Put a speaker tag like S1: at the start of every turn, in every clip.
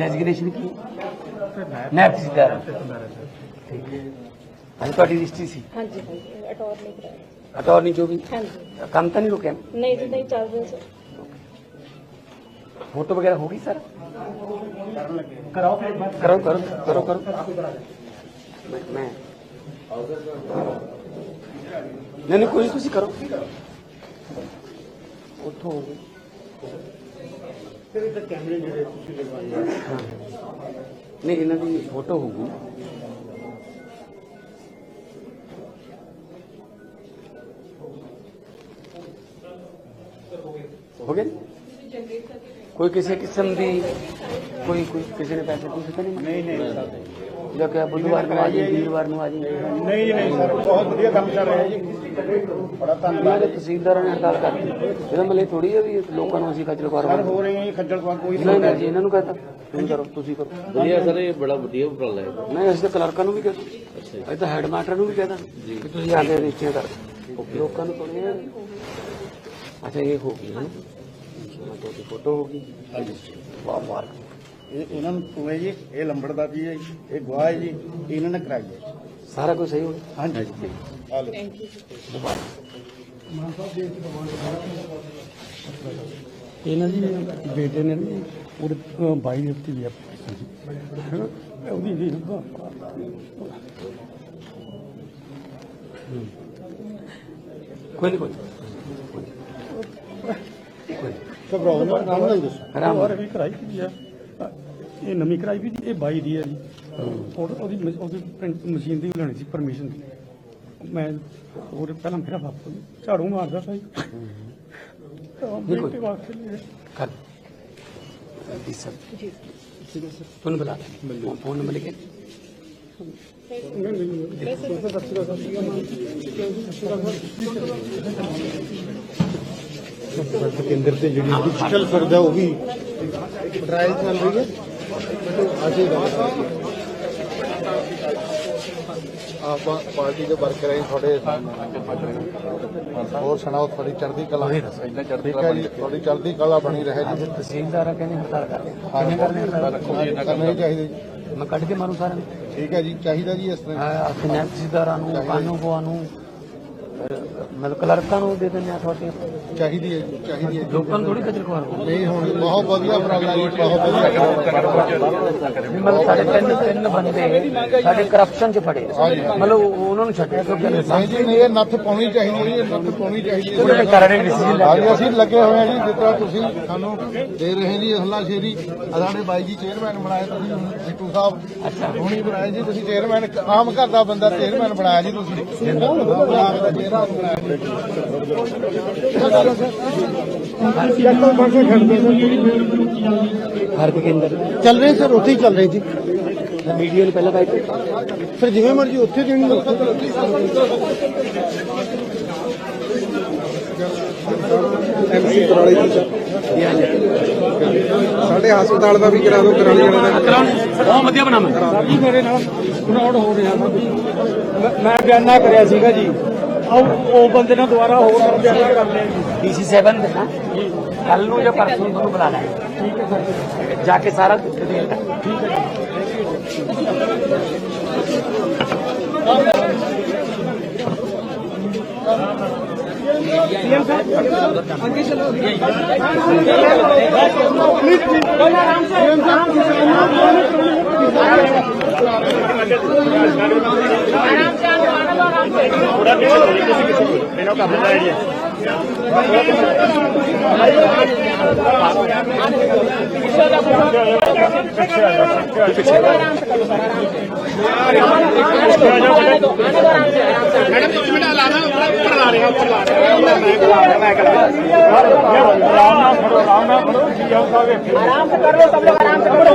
S1: Designation ਕੀ ਨੈਬ ਤਹਿਸੀਲਦਾਰ ਠੀਕ ਹੈ ਅੱਜ ਤੁਹਾਡੀ ਰਜਿਸਟਰੀ ਸੀ
S2: ਹਾਂਜੀ ਹਾਂਜੀ ਅਟਾਰਨੀ ਕਰਾਇਆ
S1: ਅਟਾਰਨੀ ਜੋ ਵੀ
S2: ਹਾਂਜੀ
S1: ਕੰਮ ਤਾਂ ਨਹੀਂ ਰੁਕਿਆ
S2: ਨਹੀਂ ਜੀ ਨਹੀਂ ਚੱਲ ਰਿਹਾ ਸਰ
S1: ਫੋਟੋ ਵਗੈਰਾ ਹੋ ਗਈ ਸਰ ਕਰਾਓ ਕਰੋ ਕਰੋ ਕਰੋ ਕਰੋ ਮੈਂ ਮੈਂ ਨਹੀਂ ਨਹੀਂ ਕੋਈ ਨੀ, ਤੁਸੀਂ ਕਰੋ ਉੱਥੋਂ ਹੋ ਗਈ ਹਾਂ। ਨਹੀਂ ਇਹਨਾਂ ਦੀ ਫੋਟੋ ਹੋਊਗੀ ਹੋ ਗਏ ਕੋਈ ਕਿਸੇ ਕਿਸਮ ਦੀ ਕੋਈ ਕੋਈ ਕਿਸੇ ਨੇ ਪੈਸੇ ਪੂਸੇ ਤਾਂ ਨਹੀਂ ਨਹੀਂ ਨਹੀਂ ਜੋ ਕਿ ਬੁੱਧਵਾਰ ਨੂੰ ਆ ਜੀ ਵੀਰਵਾਰ ਨੂੰ ਆ ਜੀ
S3: ਨਹੀਂ ਨਹੀਂ ਸਰ ਬਹੁਤ ਵਧੀਆ ਕੰਮ ਚੱਲ ਰਿਹਾ ਜੀ। ਬੜਾ ਧੰਨਵਾਦ
S1: ਤਹਿਸੀਲਦਾਰਾਂ ਨੇ ਹੜਤਾਲ ਕਰ ਦਿੱਤੀ ਇਹਦਾ ਮਤਲਬ ਥੋੜੀ ਹੈ ਵੀ ਲੋਕਾਂ ਨੂੰ ਅਸੀਂ ਖੱਜਲ ਖੁਆਰ
S3: ਹੋ ਰਹੇ ਹੈ ਜੀ ਖੱਜਲ ਖੁਆਰ ਕੋਈ
S1: ਨਹੀਂ ਨਹੀਂ ਜੀ ਇਹਨਾਂ ਨੂੰ ਕਹਤਾ ਤੁਸੀਂ ਕਰੋ ਤੁਸੀਂ ਕਰੋ।
S4: ਵਧੀਆ ਸਰ ਇਹ ਬੜਾ ਵਧੀਆ ਉਪਰਾਲਾ ਹੈ।
S1: ਨਹੀਂ ਅਸੀਂ ਤਾਂ ਕਲਰਕਾਂ ਨੂੰ ਵੀ ਕਹਤਾ ਅਸੀਂ ਤਾਂ ਹੈਡ ਮਾਸਟਰ ਨੂੰ ਵੀ ਕਹਤਾ ਕਿ ਤੁਸੀਂ ਆ ਕੇ ਰਜਿਸਟਰੀਆਂ ਕਰ। ਲੋਕਾਂ ਨੂੰ ਥੋੜੀ ਅੱਛਾ ਇਹ ਹੋ ਗਈ ਹੈ ਤੁਹਾਡੀ ਫੋਟੋ ਹੋ ਗਈ। ਵਾਹ ਵਾਹ।
S3: ਇਹ ਇਹਨਾਂ ਨੂੰ ਜੀ? ਇਹ ਲੰਬੜਦਾ ਜੀ ਹੈ ਜੀ, ਇਹ ਗਵਾਹ ਹੈ ਜੀ ਇਹਨਾਂ ਨੇ ਕਰਾਈ ਹੈ।
S1: ਸਾਰਾ ਕੁਝ ਸਹੀ ਹੋ ਗਿਆ?
S3: ਹਾਂਜੀ। ਆ ਲਓ।
S2: ਥੈਂਕ ਯੂ
S5: ਇਹਨਾਂ ਦੀ ਬੇਟੇ ਨੇ ਨਾ ਅਹ, ਬਾਈ ਦੇ ਉੱਤੇ ਵੀ ਆ ਉਹਦੀ ਜੀ
S1: ਕੋਈ ਨਹੀਂ ਕੋਈ।
S3: ਘਬਰਾਓ ਨਾ ਨਾਮ ਨਹੀਂ ਦੱਸੋ।
S1: ਆਰਾਮ
S5: ਹੋਰ
S1: ਨਾਲ।
S5: ਵੀ ਕਰਾਈ ਕੀ ਆ? ਇਹ ਨਵੀਂ ਕਰਾਈ ਵੀ ਜੀ, ਇਹ ਬਾਈ ਦੀ ਹੈ ਜੀ। ਔਰ ਉਹਦੀ ਉਹਦੀ ਪ੍ਰਿੰਟ ਮਸ਼ੀਨ ਦੀ ਵੀ ਲੈਣੀ ਸੀ ਪਰਮਿਸ਼ਨ ਦੀ। ਮੈਂ ਹੋਰ ਪਹਿਲਾਂ ਮੇਰਾ ਬਾਪੂ ਜੀ ਝਾੜੂ ਮਾਰਦਾ ਸੀ। ਤਾਂ ਬੇਟੇ ਵਾਸਤੇ ਲਈ
S1: ਕਰ। ਜੀ ਸਰ।
S2: ਜੀ।
S1: ਤੁਹਾਨੂੰ ਬੁਲਾ ਲੈ ਫੋਨ ਨੰਬਰ ਲਿਖੇ।
S3: ਕੇਂਦਰ ਤੇ ਜਿਹੜੀ ਡਿਜੀਟਲ ਫਿਰਦਾ ਉਹ ਵੀ ਟ੍ਰਾਇਲ ਚੱਲ ਰਹੀ ਹੈ। ਅਸੀਂ ਆਪਾਂ ਪਾਰਟੀ ਦੇ ਵਰਕਰ ਹੈ ਤੁਹਾਡੇ। ਹੋਰ ਸੁਣਾਓ ਤੁਹਾਡੀ ਚੜ੍ਹਦੀ ਕਲਾ। ਇੰਨਾ ਚੜ੍ਹਦੀ ਕਲਾ ਤੁਹਾਡੀ ਚੜ੍ਹਦੀ ਕਲਾ ਬਣੀ ਰਹੇ ਜੀ।
S1: ਤਹਿਸੀਲਦਾਰਾਂ ਕਹਿੰਦੇ ਹੜਤਾਲ ਕਰ ਰਹੇ। ਕਿਵੇਂ ਕਰਦੇ ਹੜਤਾਲ?
S3: ਕਰਨੀ। ਚਾਹੀਦੀ ਜੀ।
S1: ਮੈਂ ਕੱਢ ਕੇ ਮਾਰੂ ਸਾਰਿਆਂ ਨੂੰ।
S3: ਠੀਕ ਹੈ ਜੀ ਚਾਹੀਦਾ ਜੀ ਇਸ ਤਰ੍ਹਾਂ
S1: ਆਪਣੇ ਤਹਿਸੀਲਦਾਰਾਂ ਨੂੰ ਕਾਨੂੰਗੋਆਂ ਨੂੰ ਮਤਲਬ ਕਲਰਕਾਂ ਨੂੰ ਦੇ ਦਿੰਦੇ ਆ ਤੁਹਾਡੇ?
S3: ਚਾਹੀਦੀ ਹੈ ਜੀ ਚਾਹੀਦੀ ਹੈ ਜੀ।
S1: ਲੋਕਾਂ ਨੂੰ ਥੋੜੀ ਕਦਰ ਹੋ।
S3: ਨਹੀਂ ਹੁਣ ਬਹੁਤ ਵਧੀਆ ਉਪਰਾਲਾ ਜੀ ਬਹੁਤ ਵਧੀਆ।
S1: ਮਤਲਬ ਸਾਡੇ ਤਿੰਨ ਤਿੰਨ ਬੰਦੇ ਸਾਡੇ ਕਰਪਸ਼ਨ ਚ ਫੜੇ ਮਤਲਬ ਉਹ- ਉਹਨਾਂ ਨੂੰ ਛੱਡਿਆ ਕਿਉਂਕਿ
S3: ਨਹੀਂ ਜੀ ਨਹੀਂ ਇਹ ਨੱਥ ਪਾਉਣੀ ਚਾਹੀਦੀ ਹੈ ਇਹ ਨੱਥ ਪਾਉਣੀ ਚਾਹੀਦੀ
S1: ਉਹਨਾਂ ਨੇ ਕਰ ਰਹੇ decision ਲੈ
S3: ਹਾਂਜੀ ਅਸੀਂ ਲੱਗੇ ਹੋਏ ਹਾਂ ਜੀ ਜਿਸ ਤਰ੍ਹਾਂ ਤੁਸੀਂ ਸਾਨੂੰ ਦੇ ਰਹੇ ਜੀ ਹੱਲਾ ਸ਼ੇਰੀ। ਸਾਡੇ ਬਾਈ ਜੀ ਚੇਅਰਮੈਨ ਬਣਾਏ ਤੁਸੀਂ ਹੁਣ ਸਿੱਟੂ ਸਾਹਿਬ ਹੁਣੀ ਬਣਾਏ ਜੀ ਤੁਸੀਂ ਚੇਅਰਮੈਨ ਆਮ ਘਰ ਦਾ ਬੰਦਾ ਚੇਅਰਮੈਨ ਬਣਾਇਆ ਜੀ ਤੁਸੀਂ। ਆਪ ਦਾ ਜੀ
S1: ਹਰ ਕੇਂਦਰ
S3: ਚੱਲ ਰਹੇ ਸਰ ਉੱਥੇ ਹੀ ਚੱਲ ਰਹੇ ਜੀ।
S1: ਮੀਡੀਆ ਨੂੰ ਪਹਿਲਾਂ ਬਾਈਕ
S3: ਫਿਰ ਜਿਵੇਂ ਮਰਜ਼ੀ ਉੱਥੇ ਦੇਣੀ ਐਮਸੀ ਕਰਾਲੀ ਸਾਡੇ ਹਸਪਤਾਲ ਦਾ ਵੀ ਕਰਾ ਦਿਓ ਕਰਾਲੀ ਵਾਲੇ ਦਾ
S1: ਬਹੁਤ ਵਧੀਆ ਬਣਾਵਾਂ
S5: ਜੀ ਮੇਰੇ ਨਾਲ ਫਰਾਡ ਹੋ ਰਿਹਾ ਮੈਂ। ਬਿਆਨਾ ਕਰਿਆ ਸੀਗਾ ਜੀ। ਉਹ ਉਹ ਬੰਦੇ ਨਾਲ ਦੁਬਾਰਾ ਹੋਰ ਬਿਆਨਾ ਕਰ ਲਿਆ ਜੀ
S1: ਡੀਸੀ 7 ਦੇ ਨਾ ਕੱਲ ਨੂੰ ਜਾਂ ਪਰਸੋਂ ਨੂੰ ਤੁਹਾਨੂੰ ਬੁਲਾਣਾ ਹੈ ਠੀਕ ਹੈ ਸਰ ਜਾ ਕੇ ਸਾਰਾ ਡਿਟੇਲ ਠੀਕ ਹੈ ਥੋੜਾ ਪਿੱਛੇ ਹੋ ਜੀ ਤੁਸੀਂ
S5: ਕਿਸੇ ਨੂੰ ਮੈਨੂੰ ਕੰਮ ਦਾ ਆਈਡੀਆ ਮੈਡਮ ਤੁਸੀਂ ਮੈਨੂੰ ਲਾ ਨਾ ਉੱਪਰ ਲਾ ਰਿਹਾ ਉੱਪਰ ਲਾ ਰਿਹਾ
S1: ਮੈਂ ਕਰ ਰਿਹਾ ਆਰਾਮ ਨਾਲ ਫੜੋ
S5: ਆਰਾਮ ਨਾਲ ਫੜੋ ਜੀ ਆਉਂਦਾ ਵੇਖੋ ਆਰਾਮ ਕਰੋ ਸਭ ਲੋਕ ਆਰਾਮ ਕਰੋ।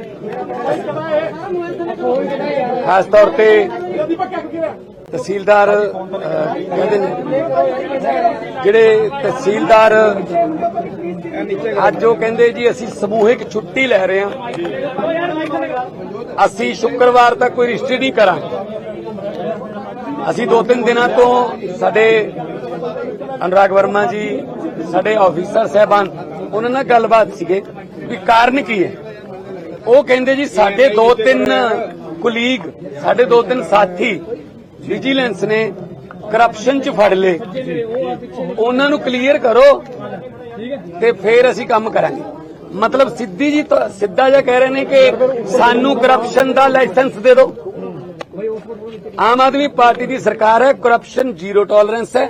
S1: ਖਾਸ ਤੌਰ ਤੇ ਤਹਿਸੀਲਦਾਰ ਕਹਿੰਦੇ ਨੇ, ਜਿਹੜੇ ਤਹਿਸੀਲਦਾਰ, ਅੱਜ ਉਹ ਕਹਿੰਦੇ ਜੀ, ਅਸੀਂ ਸਮੂਹਿਕ ਛੁੱਟੀ ਲੈ ਰਹੇ ਹਾਂ। ਅਸੀਂ ਸ਼ੁੱਕਰਵਾਰ ਤੱਕ ਕੋਈ ਰਜਿਸਟਰੀ ਨਹੀਂ ਕਰਾਂਗੇ। ਅਸੀਂ ਦੋ ਤਿੰਨ ਦਿਨਾਂ ਤੋਂ ਸਾਡੇ ਅਨੁਰਾਗ ਵਰਮਾ ਜੀ, ਸਾਡੇ ਆਫੀਸਰ ਸਹਿਬਾਨ, ਉਹਨਾਂ ਨਾਲ ਗੱਲਬਾਤ ਸੀਗੇ ਵੀ ਕਾਰਨ ਕੀ ਹੈ। ਉਹ ਕਹਿੰਦੇ ਜੀ, ਸਾਡੇ ਦੋ ਤਿੰਨ ਕੁਲੀਗ ਸਾਡੇ ਦੋ ਤਿੰਨ ਸਾਥੀ ਵਿਜੀਲੈਂਸ ਨੇ ਕਰਪਸ਼ਨ ਚ ਫੜ ਲਏ। ਉਹਨਾਂ ਨੂੰ ਕਲੀਅਰ ਕਰੋ ਤੇ ਫਿਰ ਅਸੀਂ ਕੰਮ ਕਰਾਂਗੇ। ਮਤਲਬ ਸਿੱਧੀ ਜੀ ਸਿੱਧਾ ਜਿਹਾ ਕਹਿ ਰਹੇ ਨੇ ਕਿ ਸਾਨੂੰ ਕਰਪਸ਼ਨ ਦਾ ਲਾਇਸੈਂਸ ਦੇ ਦਿਓ। ਆਮ ਆਦਮੀ ਪਾਰਟੀ ਦੀ ਸਰਕਾਰ ਹੈ ਕਰਪਸ਼ਨ ਜ਼ੀਰੋ ਟੋਲਰੈਂਸ ਹੈ।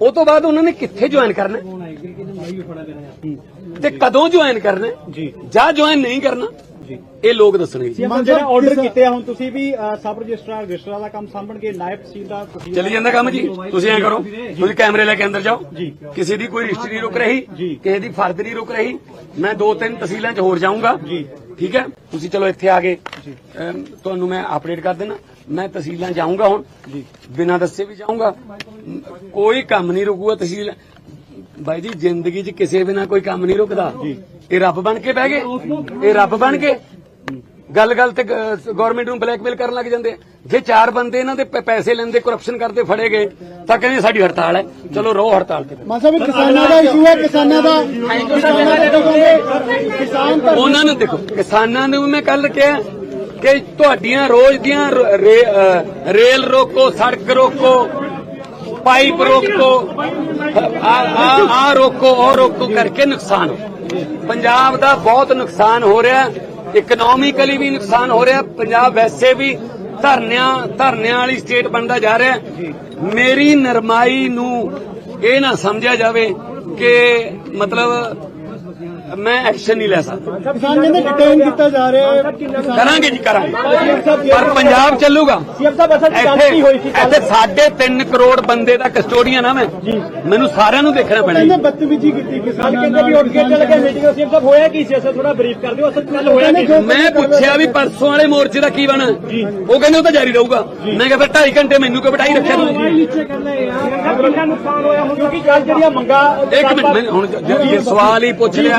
S1: ਉਹ ਤੋਂ ਬਾਅਦ ਉਹਨਾਂ ਨੇ ਕਿੱਥੇ ਜੁਆਇਨ ਕਰਨਾ? ਹੈ? ਤੇ ਕਦੋਂ ਜੁਆਇਨ ਕਰਨਾ? ਜੀ। ਜਾਂ ਜੁਆਇਨ ਨਹੀਂ ਕਰਨਾ? ਇਹ ਲੋਕ ਦੱਸਣਗੇ।
S6: ਜਿਹੜਾ ਆਰਡਰ ਕੀਤੇ ਆ ਹੁਣ ਤੁਸੀਂ ਵੀ ਸਬ ਰਜਿਸਟਰਾਰ ਰਜਿਸਟਰਾਂ ਦਾ ਕੰਮ ਸਾਂਭਣਗੇ ਨਾਇਬ ਤਹਿਸੀਲਦਾਰ ਤਹਿਸੀਲ
S1: ਚੱਲੀ ਜਾਂਦਾ ਕੰਮ ਜੀ। ਤੁਸੀਂ ਐਂ ਕਰੋ ਤੁਸੀਂ ਕੈਮਰੇ ਲੈ ਕੇ ਅੰਦਰ ਜਾਓ। ਕਿਸੇ ਦੀ ਕੋਈ ਰਜਿਸਟਰੀ ਨਹੀਂ ਰੁਕ ਰਹੀ ਕਿਸੇ ਦੀ ਫਰਦ ਨਹੀਂ ਰੁਕ ਰਹੀ। ਮੈਂ ਦੋ ਤਿੰਨ ਤਹਿਸੀਲਾਂ 'ਚ ਹੋਰ ਜਾਊਂਗਾ। ਠੀਕ ਹੈ? ਤੁਸੀਂ ਚਲੋ ਇੱਥੇ ਆ ਗਏ ਤੁਹਾਨੂੰ ਮੈਂ ਅਪਡੇਟ ਕਰ ਦੇਣਾ ਮੈਂ ਤਹਿਸੀਲਾਂ ਜਾਊਂਗਾ ਹੁਣ ਬਿਨਾਂ ਦੱਸੇ ਵੀ ਜਾਊਂਗਾ। ਕੋਈ ਕੰਮ ਨਹੀਂ ਰੁਕੂਗਾ ਤਹਿਸੀਲ। ਬਾਈ ਜੀ ਜ਼ਿੰਦਗੀ 'ਚ ਕਿਸੇ ਬਿਨਾਂ ਕੋਈ ਕੰਮ ਨਹੀਂ ਰੁਕਦਾ। ਇਹ ਰੱਬ ਬਣ ਕੇ ਬਹਿ ਗਏ। ਇਹ ਰੱਬ ਬਣ ਕੇ ਗੱਲ ਗੱਲ ਤੇ ਗਵਰਨਮੈਂਟ ਨੂੰ ਬਲੈਕਮੇਲ ਕਰਨ ਲੱਗ ਜਾਂਦੇ। ਜੇ ਚਾਰ ਬੰਦੇ ਇਹਨਾਂ ਦੇ ਪੈਸੇ ਲੈਂਦੇ ਕਰਪਸ਼ਨ ਕਰਦੇ ਫੜੇ ਗਏ ਤਾਂ ਕਹਿੰਦੇ ਸਾਡੀ ਹੜਤਾਲ ਹੈ। ਚਲੋ ਰੋ ਹੜਤਾਲ ਤੇ।
S3: ਮਾਨ ਸਾਹਿਬ ਕਿਸਾਨਾਂ ਦਾ ਇਸ਼ੂ ਹੈ ਕਿਸਾਨਾਂ ਦਾ ਕਿਸਾਨ
S1: ਉਹਨਾਂ ਨੂੰ ਦੇਖੋ ਕਿਸਾਨਾਂ ਨੂੰ ਵੀ ਮੈਂ ਕੱਲ ਕਿਹਾ ਕਿ ਤੁਹਾਡੀਆਂ ਰੋਜ਼ ਦੀਆਂ ਰੇਲ ਰੋਕੋ, ਸੜਕ ਰੋਕੋ, ਪਾਈਪ ਰੋਕੋ ਆ ਆ ਰੋਕੋ, ਉਹ ਰੋਕੋ ਕਰਕੇ ਨੁਕਸਾਨ ਪੰਜਾਬ ਦਾ ਬਹੁਤ ਨੁਕਸਾਨ ਹੋ ਰਿਹਾ ਇਕਨੋਮਿਕਲੀ ਵੀ ਨੁਕਸਾਨ ਹੋ ਰਿਹਾ, ਪੰਜਾਬ ਵੈਸੇ ਵੀ ਧਰਨਿਆਂ ਧਰਨਿਆਂ ਵਾਲੀ ਸਟੇਟ ਬਣਦਾ ਜਾ ਰਿਹਾ। ਮੇਰੀ ਨਰਮਾਈ ਨੂੰ ਇਹ ਨਾ ਸਮਝਿਆ ਜਾਵੇ ਕਿ ਮਤਲਬ ਮੈਂ ਐਕਸ਼ਨ ਨਹੀਂ ਲੈ ਸਕਦਾ।
S6: ਕਿਸਾਨ ਕਹਿੰਦੇ ਡਿਟੇਨ ਕੀਤਾ ਜਾ ਰਿਹਾ ਹੈ।
S1: ਕਰਾਂਗੇ ਜੀ ਕਰਾਂਗੇ। ਪਰ ਪੰਜਾਬ ਚੱਲੂਗਾ।
S6: ਸੀਐਮ ਸਾਹਿਬ ਅਸਲ ਚ ਗੱਲ ਕੀ ਹੋਈ ਸੀ
S1: ਇੱਥੇ ਇੱਥੇ ਸਾਢੇ 3 ਕਰੋੜ ਬੰਦੇ ਦਾ ਕਸਟੋਡੀਅਨ ਆ ਮੈਂ। ਮੈਨੂੰ ਸਾਰਿਆਂ ਨੂੰ ਦੇਖਣਾ ਪੈਣਾ ਜੀ।
S6: ਕਹਿੰਦੇ ਬਦਤਮੀਜੀ ਕੀਤੀ ਕਿਸਾਨ ਕਹਿੰਦੇ ਵੀ ਉੱਠ ਕੇ ਚੱਲ ਗਏ ਮੀਟਿੰਗ ਸੀਐਮ ਸਾਹਿਬ ਹੋਇਆ ਕੀ ਸੀ? ਅਸਲ ਥੋੜਾ ਬਰੀਫ ਕਰ ਦਿਓ। ਅਸਲ ਕੱਲ ਹੋਇਆ ਕੀ
S1: ਮੈਂ ਪੁੱਛਿਆ ਵੀ ਪਰਸੋਂ ਵਾਲੇ ਮੋਰਚੇ ਦਾ ਕੀ ਬਣਾ। ਉਹ ਕਹਿੰਦੇ ਉਹ ਤਾਂ ਜਾਰੀ ਰਹੂਗਾ। ਮੈਂ ਕਿਹਾ ਫਿਰ 2.5 ਘੰਟੇ ਮੈਨੂੰ ਕਿਉਂ ਬਿਠਾਈ ਰੱਖਿਆ ਤੁਸੀਂ?
S6: ਨੀਚੇ ਕਰਨਾ ਯਾਰ। ਕਿੰਨਾ ਨੁਕਸਾਨ ਹੋਇਆ ਹੁਣ ਕਿਉਂਕਿ ਕੱਲ ਜਿਹੜੀਆਂ ਮੰਗਾ
S1: ਇੱਕ ਮਿੰਟ ਹੁਣ ਸਵਾਲ ਹੀ ਪੁੱਛ ਲਿਆ।